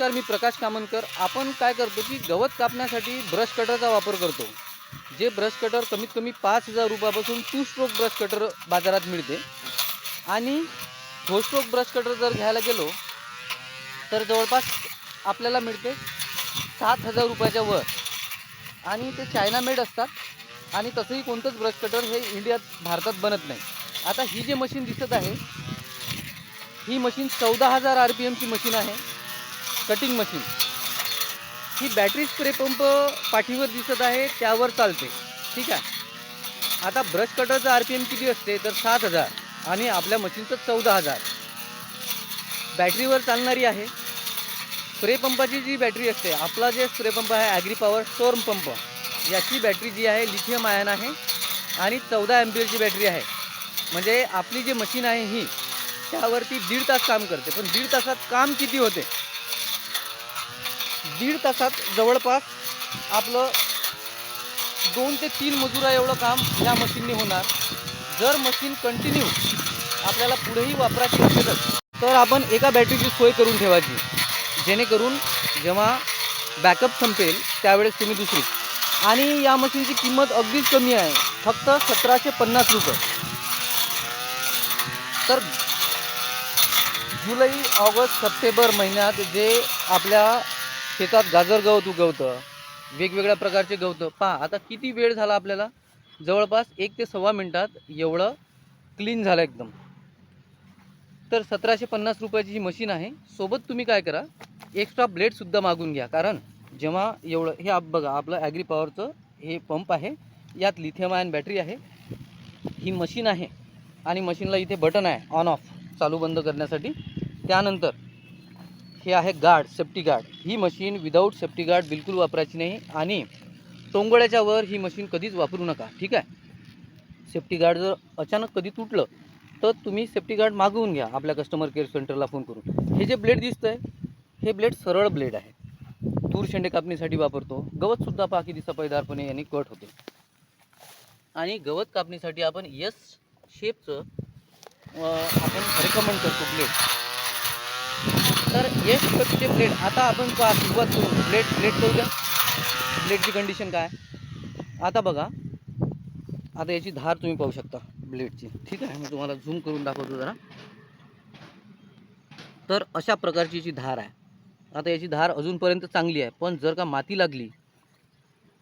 नमस्कार मी प्रकाश कामनकर. आपण काय करतो की गवत कापण्यासाठी ब्रश कटरचा वापर करतो. जे ब्रश कटर कमीत कमी पाच हजार रुपयापासून टू स्ट्रोक ब्रश कटर बाजारात मिळते. आणि फोर स्ट्रोक ब्रश कटर जर घ्यायला गेलो तर जवळपास आपल्याला मिळते सात हजार रुपयाच्या वर. आणि ते चायना मेड असतात. आणि तसंही कोणतंच ब्रश कटर हे इंडियात भारतात बनत नाही. आता ही जे मशीन दिसत आहे ही मशीन चौदा हजार आर पी एमची मशीन आहे. कटिंग मशीन ही बॅटरी स्प्रे पंप पाठीवर दिसत आहे त्यावर चालते. ठीक आहे? आता ब्रश कटरचं आर पी एम किती असते? तर सात हजार. आणि आपल्या मशीनचं चौदा हजार. बॅटरीवर चालणारी आहे. स्प्रे पंपाची जी बॅटरी असते आपला जे स्प्रे पंप आहे ॲग्री पॉवर स्टोर्म पंप याची बॅटरी जी आहे लिथियम आयन आहे. आणि चौदा एम्पियरची बॅटरी आहे. म्हणजे आपली जी मशीन आहे ही त्यावरती दीड तास काम करते. पण दीड तासात काम किती होते? दीड तासात जवळपास आपलं दोन ते तीन मजुरा एवढं काम या मशीनने होणार. जर मशीन कंटिन्यू आपल्याला पुढेही वापरायची असेलच तर आपण एका बॅटरीची सोय करून ठेवायची. जेणेकरून जेव्हा बॅकअप संपेल त्यावेळेस तुम्ही दुसरी. आणि या मशीनची किंमत अगदीच कमी आहे. फक्त सतराशे पन्नास रुपये. तर जुलै ऑगस्ट सप्टेंबर महिन्यात जे आपल्या शेतात गाजर गवत उगवतं वेगवेगळ्या प्रकारचे गवतं. पहा आता किती वेळ झाला आपल्याला? जवळपास एक ते सव्वा मिनटात एवढं क्लीन झालं एकदम. तर सतराशे पन्नास रुपयाची ही मशीन आहे. सोबत तुम्ही काय करा एक्स्ट्रा ब्लेडसुद्धा मागून घ्या. कारण जेव्हा एवढं हे आप बघा आपलं ॲग्री पॉवरचं हे पंप आहे यात लिथियम आयन बॅटरी आहे. ही मशीन आहे आणि मशीनला इथे बटन आहे ऑन ऑफ चालू बंद करण्यासाठी. त्यानंतर हे आहे गार्ड सेफ्टी गार्ड. ही मशीन विदाऊट सेफ्टी गार्ड बिलकुल वापरायची नाही आणि टोंगळ्याच्या वर ही मशीन कधीच वापरू नका ठीक आहे? सेफ्टी गार्ड जर अचानक कधी तुटलं तर तुम्ही सेफ्टी गार्ड मागवून घ्या आपल्या कस्टमर केअर सेंटरला फोन करून. हे जे ब्लेड दिसतं आहे हे ब्लेड सरळ ब्लेड आहे. तूर शेंडे कापणीसाठी वापरतो. गवतसुद्धा पहा किती सफाईदारपणे यांनी कट होते. आणि गवत कापणीसाठी आपण यस शेपचं आपण रेकमेंड करतो ब्लेड तर यश शेपचे ब्लेड आता आपण पहा सुरुवात करू. ब्लेड ब्लेड द्या. ब्लेडची कंडिशन काय? आता बघा. आता याची धार तुम्ही पाहू शकता ब्लेडची ठीक आहे? मी तुम्हाला झूम करून दाखवतो जरा. तर अशा प्रकारची याची धार आहे. आता याची धार अजूनपर्यंत चांगली आहे. पण जर का माती लागली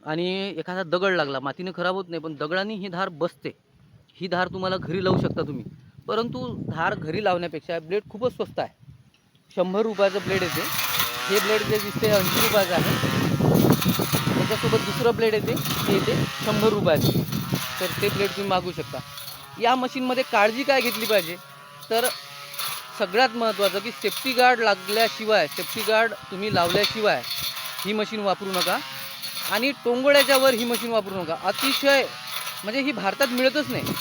आणि एखादा दगड लागला मातीने खराब होत नाही पण दगडाने ही धार बसते. ही धार तुम्हाला घरी लावू शकता तुम्ही. परंतु धार घरी लावण्यापेक्षा ब्लेड खूपच स्वस्त आहे. शंभर रुपयाचं ब्लेड येते. हे ब्लेड जे दिसते ऐंशी रुपयाचं आहे. त्याच्यासोबत दुसरं ब्लेड येते. ते येते शंभर रुपयाचं. तर ते ब्लेड तुम्ही मागू शकता. या मशीनमध्ये काळजी काय घेतली पाहिजे? तर सगळ्यात महत्त्वाचं की सेफ्टी गार्ड लागल्याशिवाय सेफ्टी गार्ड तुम्ही लावल्याशिवाय ही मशीन वापरू नका. आणि टोंगोळ्याच्या वर ही मशीन वापरू नका. अतिशय म्हणजे ही भारतात मिळतच नाही.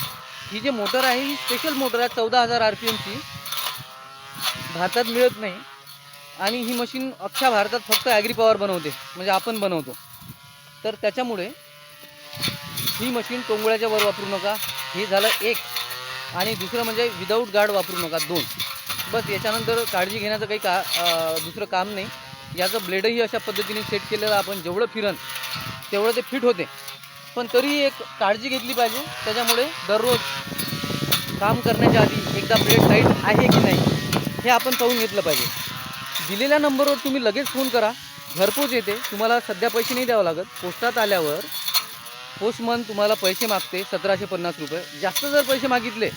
ही जे मोटर आहे ही स्पेशल मोटर आहे चौदा हजार आर पी एमची भारतात मिळत नाही. आणि ही मशीन अख्ख्या भारतात फक्त ॲग्री पॉवर बनवते. म्हणजे आपण बनवतो. तर त्याच्यामुळे ही मशीन टोंगोळ्याच्या वर वापरू नका. हे झालं एक. आणि दुसरं म्हणजे विदाऊट गार्ड वापरू नका दोन. बस याच्यानंतर काळजी घेण्याचं काही का दुसरं काम नाही. याचं ब्लेडही अशा पद्धतीने सेट केलेलं आपण जेवढं फिरन तेवढं ते फिट होते. पण तरीही एक काळजी घेतली पाहिजे. त्याच्यामुळे दररोज काम करण्याच्या आधी एकदा ब्लेड टाईट आहे की नाही? हे आपण पाहून घेतलं पाहिजे. दिलेल्या नंबरवर तुम्ही लगेच फोन करा. घरपोच येते. तुम्हाला सध्या पैसे नाही द्यावं लागत. पोस्टात आल्यावर पोस्टमन तुम्हाला पैसे मागते सतराशे पन्नास रुपये. जास्त जर पैसे मागितले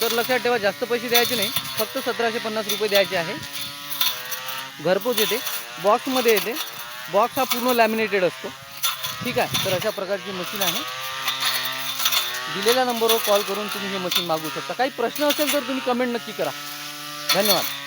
तर लक्षात ठेवा जास्त पैसे द्यायचे नाही. फक्त सतराशे पन्नास रुपये द्यायचे आहे. घरपोच येते. बॉक्समध्ये येते. बॉक्स हा पूर्ण लॅमिनेटेड असतो. ठीक आहे? तर अशा प्रकारची मशीन आहे. दिलेल्या नंबरवर कॉल करून तुम्ही हे मशीन मागू शकता. काही प्रश्न असेल तर तुम्ही कमेंट नक्की करा. धन्यवाद.